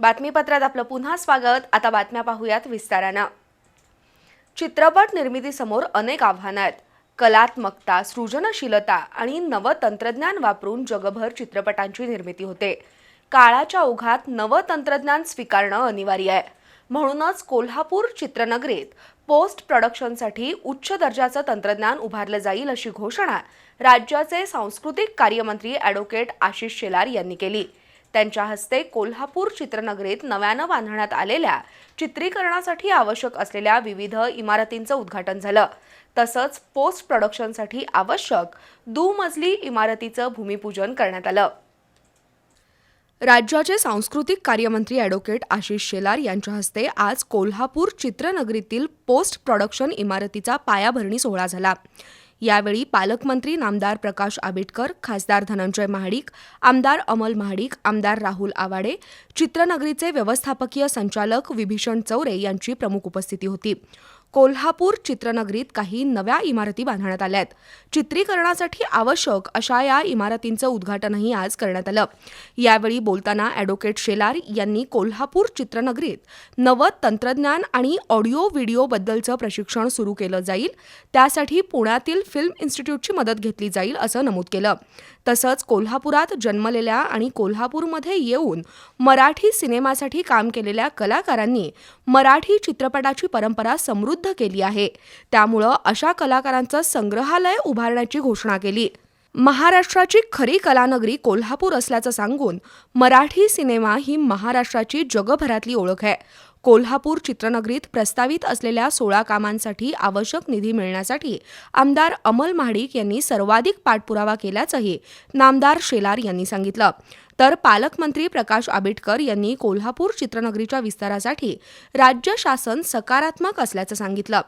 बातमीपत्रात आपलं पुन्हा स्वागत. आता बातम्या पाहूयात विस्तारानं. चित्रपट निर्मितीसमोर अनेक आव्हानं आहेत. कलात्मकता सृजनशीलता आणि नवं तंत्रज्ञान वापरून जगभर चित्रपटांची निर्मिती होते. काळाच्या ओघात नवं तंत्रज्ञान स्वीकारणं अनिवार्य आहे. म्हणूनच कोल्हापूर चित्रनगरीत पोस्ट प्रोडक्शनसाठी उच्च दर्जाचं तंत्रज्ञान उभारलं जाईल अशी घोषणा राज्याचे सांस्कृतिक कार्यमंत्री ॲडव्होकेट आशिष शेलार यांनी केली. त्यांच्या हस्ते कोल्हापूर चित्रनगरीत नव्यानं बांधण्यात आलेल्या चित्रीकरणासाठी आवश्यक असलेल्या विविध इमारतींचं उद्घाटन झालं. तसंच पोस्ट प्रोडक्शनसाठी आवश्यक दुमजली इमारतीचं भूमिपूजन करण्यात आलं. राज्याचे सांस्कृतिक कार्यमंत्री ॲडव्होकेट आशिष शेलार यांच्या हस्ते आज कोल्हापूर चित्रनगरीतील पोस्ट प्रोडक्शन इमारतीचा पायाभरणी सोहळा झाला. यावेळी पालकमंत्री नामदार प्रकाश आंबेडकर खासदार धनंजय महाडिक आमदार अमल महाडिक आमदार राहुल आवाडे चित्रनगरीचे व्यवस्थापकीय संचालक विभीषण चौरे यांची प्रमुख उपस्थिती होती. कोल्हापूर चित्रनगरीत काही नव्या इमारती बांधण्यात आल्या आहेत. चित्रीकरणासाठी आवश्यक अशा या इमारतींचं उद्घाटनही आज करण्यात आलं. यावेळी बोलताना ॲडव्होकेट शेलार यांनी कोल्हापूर चित्रनगरीत नवं तंत्रज्ञान आणि ऑडिओ व्हिडिओबद्दलचं प्रशिक्षण सुरू केलं जाईल. त्यासाठी पुण्यातील फिल्म इन्स्टिट्यूटची मदत घेतली जाईल असं नमूद केलं. तसंच कोल्हापुरात जन्मलेल्या आणि कोल्हापूरमध्ये येऊन मराठी सिनेमासाठी काम केलेल्या कलाकारांनी मराठी चित्रपटाची परंपरा समृद्ध केली आहे. त्यामुळं अशा कलाकारांचं संग्रहालय उभारण्याची घोषणा केली. महाराष्ट्राची खरी कलानगरी कोल्हापूर असल्याचं सांगून मराठी सिनेमा ही महाराष्ट्राची जगभरातली ओळख आहे. कोल्हापूर चित्रनगरीत प्रस्तावित असलेल्या सोळा कामांसाठी आवश्यक निधी मिळण्यासाठी आमदार अमल महाडिक यांनी सर्वाधिक पाठपुरावा केल्याचंही नामदार शेलार यांनी सांगितलं. तर पालकमंत्री प्रकाश आंबेडकर यांनी कोल्हापूर चित्रनगरीच्या विस्तारासाठी राज्य शासन सकारात्मक असल्याचं सांगितलं.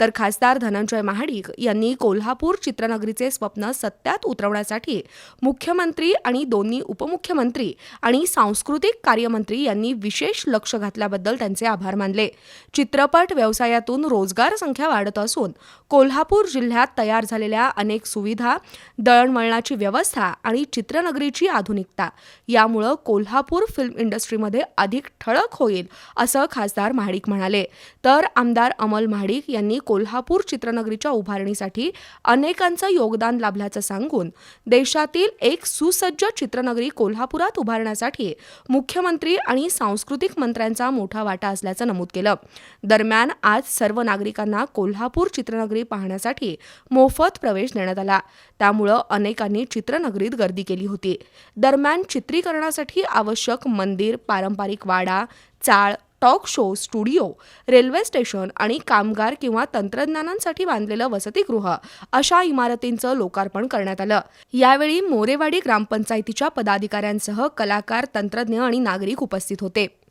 तर खासदार धनंजय महाडिक यांनी कोल्हापूर चित्रनगरीचे स्वप्न सत्यात उतरवण्यासाठी मुख्यमंत्री आणि दोन्ही उपमुख्यमंत्री आणि सांस्कृतिक कार्यमंत्री यांनी विशेष लक्ष घातल्याबद्दल त्यांचे आभार मानले. चित्रपट व्यवसायातून रोजगार संख्या वाढत असून कोल्हापूर जिल्ह्यात तयार झालेल्या अनेक सुविधा दळणवळणाची व्यवस्था आणि चित्रनगरीची आधुनिकता यामुळं कोल्हापूर फिल्म इंडस्ट्रीमध्ये अधिक ठळक होईल असं खासदार महाडिक म्हणाले. तर आमदार अमल महाडिक यांनी कोल्हापूर चित्रनगरीच्या उभारणीसाठी अनेकांचं योगदान लाभल्याचं सांगून देशातील एक सुसज्ज चित्रनगरी कोल्हापुरात उभारण्यासाठी मुख्यमंत्री आणि सांस्कृतिक मंत्र्यांचा मोठा वाटा असल्याचं नमूद केलं. दरम्यान आज सर्व नागरिकांना कोल्हापूर चित्रनगरी पाहण्यासाठी मोफत प्रवेश देण्यात आला. त्यामुळं अनेकांनी चित्रनगरीत गर्दी केली होती. दरम्यान चित्रीकरणासाठी आवश्यक मंदिर पारंपरिक वाडा चाळ talk show studio railway station आणि कामगार किंवा तंत्रज्ञानांसाठी बांधलेलं वसतिगृह अशा इमारतींचं लोकार्पण करण्यात आलं. यावेळी मोरेवाडी ग्रामपंचायतीच्या पदाधिकाऱ्यांसह कलाकार तंत्रज्ञ आणि नागरिक उपस्थित होते.